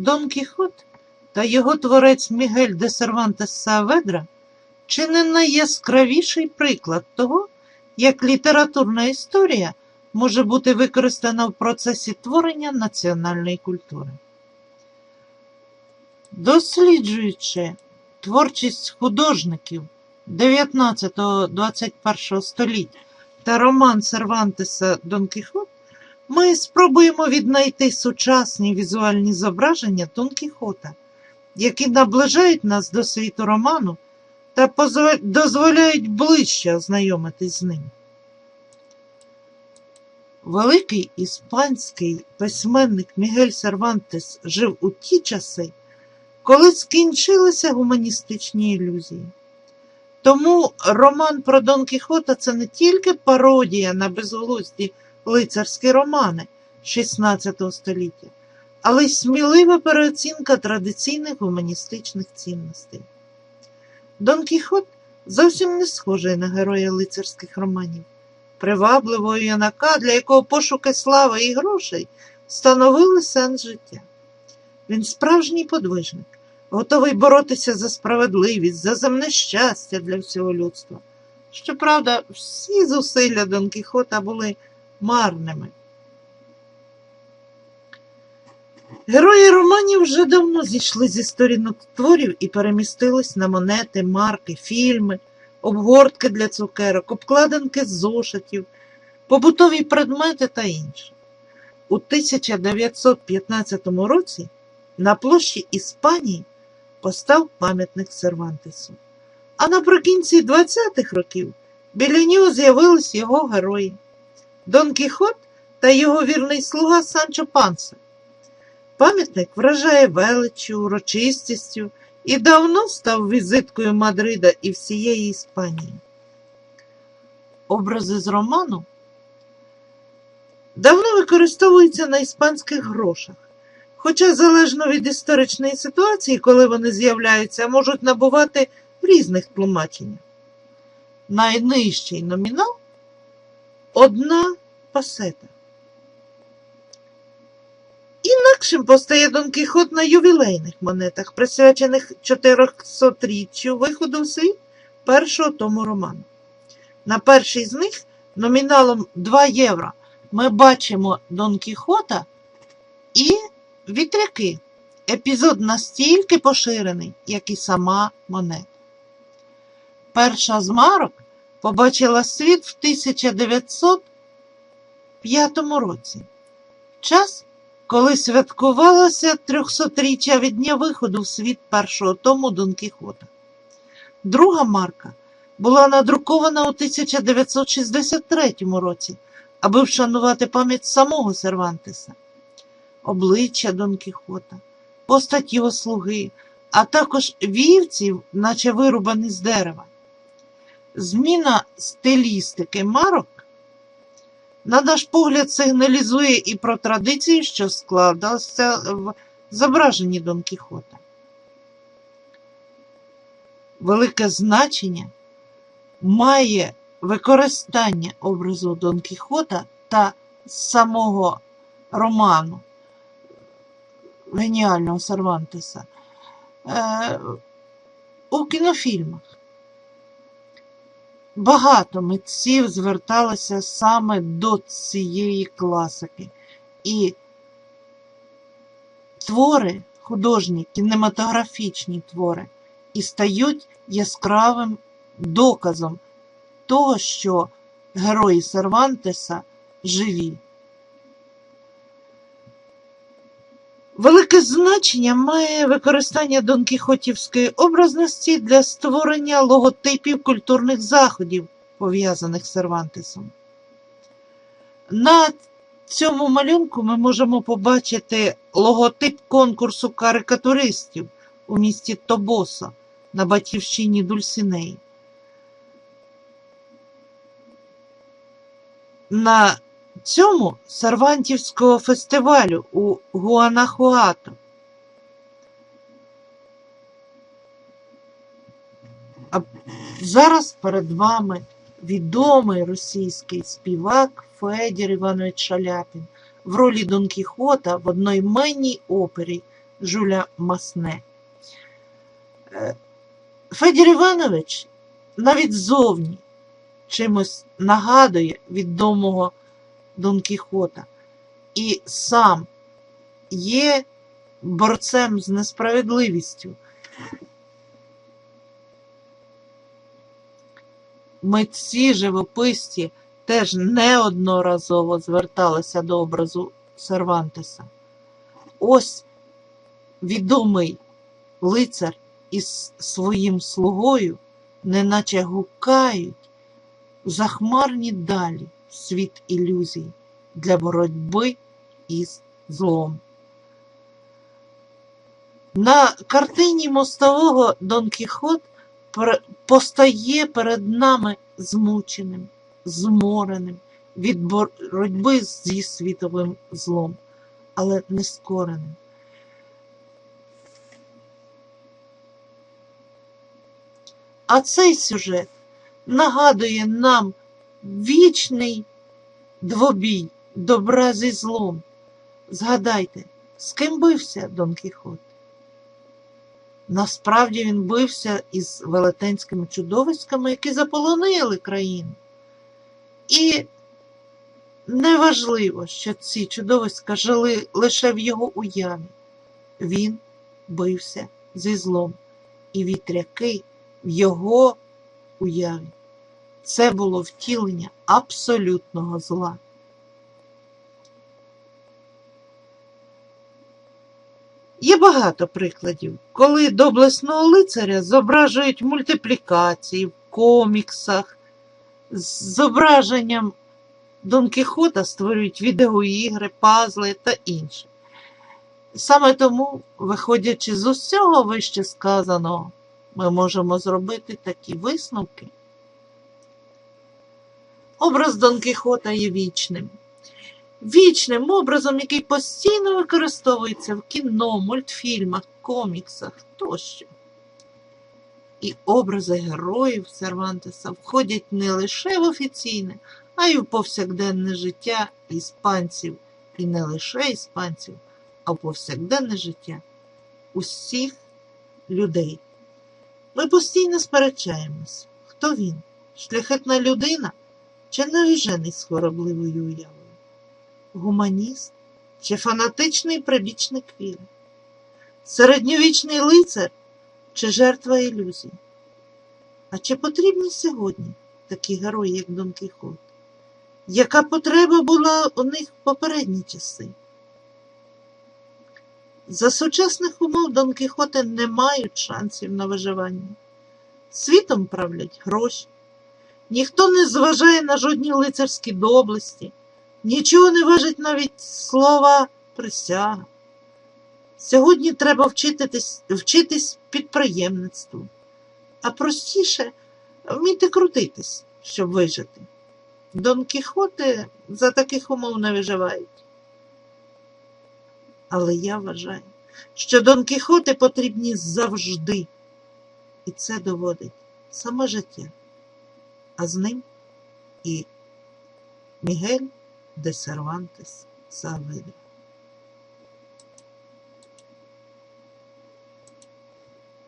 Дон Кіхот та його творець Мігель де Сервантес Сааведра чи не найяскравіший приклад того, як літературна історія може бути використана в процесі творення національної культури. Досліджуючи творчість художників 19-21 століття та роман Сервантеса Дон Кіхот, ми спробуємо віднайти сучасні візуальні зображення Дон Кіхота, які наближають нас до світу роману та дозволяють ближче ознайомитись з ним. Великий іспанський письменник Мігель Сервантес жив у ті часи, коли скінчилися гуманістичні ілюзії. Тому роман про Дон Кіхота це не тільки пародія на безглузді лицарські романи XVI століття, але й смілива переоцінка традиційних гуманістичних цінностей. Дон Кіхот зовсім не схожий на героя лицарських романів, привабливого юнака, для якого пошуки слави і грошей становили сенс життя. Він справжній подвижник, готовий боротися за справедливість, за земне щастя для всього людства. Щоправда, всі зусилля Дон Кіхота були марними. Герої романів вже давно зійшли зі сторінок творів і перемістились на монети, марки, фільми, обгортки для цукерок, обкладинки з зошитів, побутові предмети та інше. У 1915 році на площі Іспанії постав пам'ятник Сервантесу. А наприкінці 20-х років біля нього з'явились його герої Дон Кіхот та його вірний слуга Санчо Панса. Пам'ятник вражає величчю, урочистістю і давно став візиткою Мадрида і всієї Іспанії. Образи з роману давно використовуються на іспанських грошах, хоча залежно від історичної ситуації, коли вони з'являються, можуть набувати різних тлумачень. Найнижчий номінал одна пасета. Інакшим постає Дон Кіхот на ювілейних монетах, присвячених 400-річчю виходу в світ першого тому роману. На першій з них номіналом 2 євро ми бачимо Дон Кіхота і вітряки. Епізод настільки поширений, як і сама монета. Перша з марок побачила світ в 1905 році. Час, коли святкувалося 300-річчя від дня виходу в світ першого тому Дон Кіхота. Друга марка була надрукована у 1963 році, аби вшанувати пам'ять самого Сервантеса. Обличчя Дон Кіхота, постать його слуги, а також вівців, наче вирубані з дерева. Зміна стилістики марок на наш погляд, сигналізує і про традиції, що складалися в зображенні Дон Кіхота. Велике значення має використання образу Дон Кіхота та самого роману геніального Сервантеса е, у кінофільмах. Багато митців зверталися саме до цієї класики. І твори, художні, кінематографічні твори, і стають яскравим доказом того, що герої Сервантеса живі. Велике значення має використання донкіхотівської образності для створення логотипів культурних заходів, пов'язаних з Сервантесом. На цьому малюнку ми можемо побачити логотип конкурсу карикатуристів у місті Тобоса на батьківщині Дульсінеї. На цьому Сервантівського фестивалю у Гуанахуато. А зараз перед вами відомий російський співак Федір Іванович Шаляпін в ролі Дон Кіхота в одноіменній опері Жуля Масне. Е, Федір Іванович навіть зовні чимось нагадує відомого Дон Кіхота і сам є борцем з несправедливістю. Митці живописці теж неодноразово зверталися до образу Сервантеса. Ось відомий лицар із своїм слугою, неначе гукають захмарні далі світ ілюзій для боротьби із злом. На картині мостового Дон Кіхот постає перед нами змученим, змореним від боротьби зі світовим злом, але нескореним. А цей сюжет нагадує нам вічний двобій добра зі злом. Згадайте, з ким бився Дон Кіхот? Насправді він бився із велетенськими чудовиськами, які заполонили країну. І неважливо, що ці чудовиська жили лише в його уяві. Він бився зі злом, і вітряки в його уяві. Це було втілення абсолютного зла. Є багато прикладів, коли доблесного лицаря зображують мультиплікації, в коміксах, з зображенням Дон Кіхота створюють відеоігри, пазли та інше. Саме тому, виходячи з усього вище сказаного, ми можемо зробити такі висновки. Образ Дон Кіхота є вічним. Вічним образом, який постійно використовується в кіно, мультфільмах, коміксах тощо. І образи героїв Сервантеса входять не лише в офіційне, а й в повсякденне життя іспанців, і не лише іспанців, а в повсякденне життя усіх людей. Ми постійно сперечаємось, хто він, шляхетна людина чи навіжений хворобливою уявою, гуманіст чи фанатичний прибічник віри, середньовічний лицар чи жертва ілюзій. А чи потрібні сьогодні такі герої, як Дон Кіхот? Яка потреба була у них в попередні часи? За сучасних умов Дон Кіхоти не мають шансів на виживання. Світом правлять гроші. Ніхто не зважає на жодні лицарські доблесті, нічого не важить навіть слова присяга. Сьогодні треба вчитись, вчитись підприємництву, а простіше вміти крутитись, щоб вижити. Дон Кіхоти за таких умов не виживають. Але я вважаю, що Дон Кіхоти потрібні завжди. І це доводить саме життя, а з ним і Мігель де Сервантес Савида.